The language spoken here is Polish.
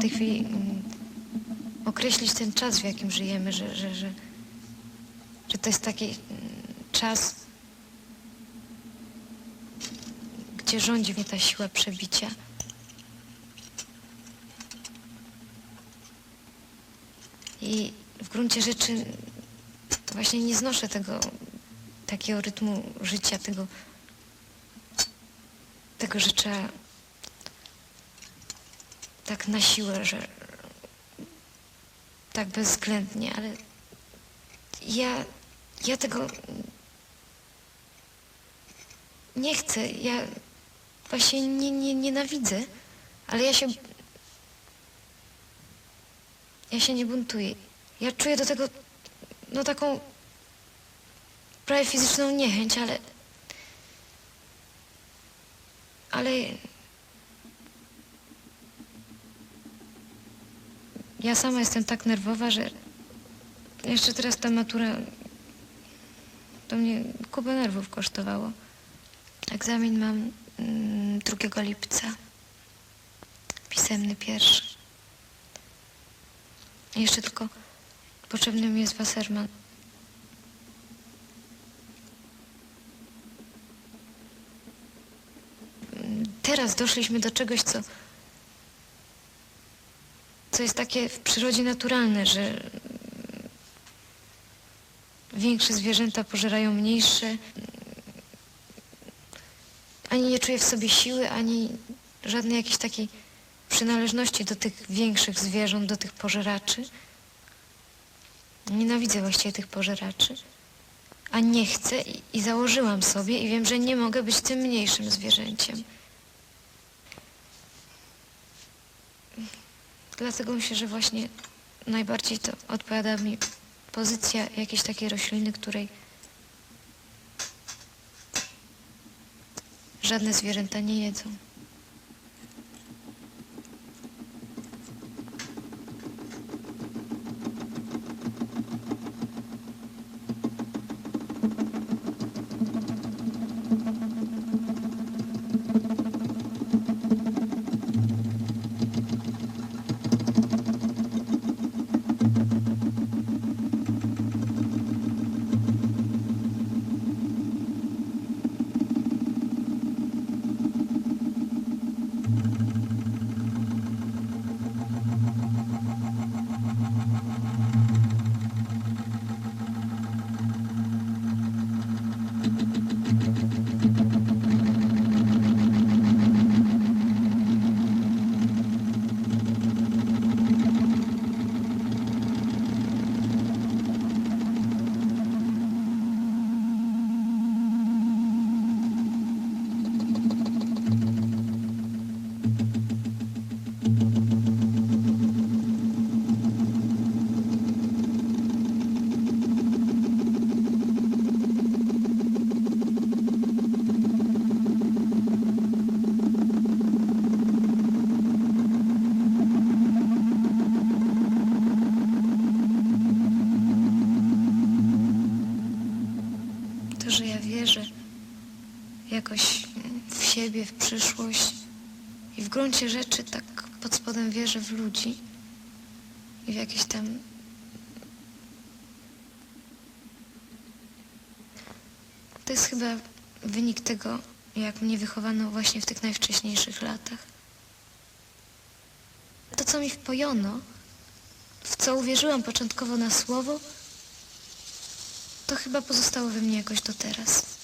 tej chwili mm, określić ten czas, w jakim żyjemy, że, że, że, że to jest taki mm, czas, gdzie rządzi mnie ta siła przebicia. I w gruncie rzeczy właśnie nie znoszę tego takiego rytmu życia, tego, tego że trzeba tak na siłę, że tak bezwzględnie, ale ja, ja tego nie chcę. Ja właśnie nie, nie, nienawidzę, ale ja się ja się nie buntuję. Ja czuję do tego no taką prawie fizyczną niechęć, ale ale ja sama jestem tak nerwowa, że jeszcze teraz ta matura to mnie kupę nerwów kosztowało. Egzamin mam mm, 2 lipca. Pisemny pierwszy. Jeszcze tylko potrzebny mi jest Wasserman. Mm, Teraz doszliśmy do czegoś, co, co jest takie w przyrodzie naturalne, że większe zwierzęta pożerają mniejsze. Ani nie czuję w sobie siły, ani żadnej jakiejś takiej przynależności do tych większych zwierząt, do tych pożeraczy. Nienawidzę właściwie tych pożeraczy, a nie chcę i, i założyłam sobie i wiem, że nie mogę być tym mniejszym zwierzęciem. Dlatego myślę, że właśnie najbardziej to odpowiada mi pozycja jakiejś takiej rośliny, której żadne zwierzęta nie jedzą. To, że ja wierzę jakoś w siebie, w przyszłość i w gruncie rzeczy tak pod spodem wierzę w ludzi i w jakieś tam To jest chyba wynik tego, jak mnie wychowano właśnie w tych najwcześniejszych latach. To, co mi wpojono, w co uwierzyłam początkowo na słowo, to chyba pozostało we mnie jakoś do teraz.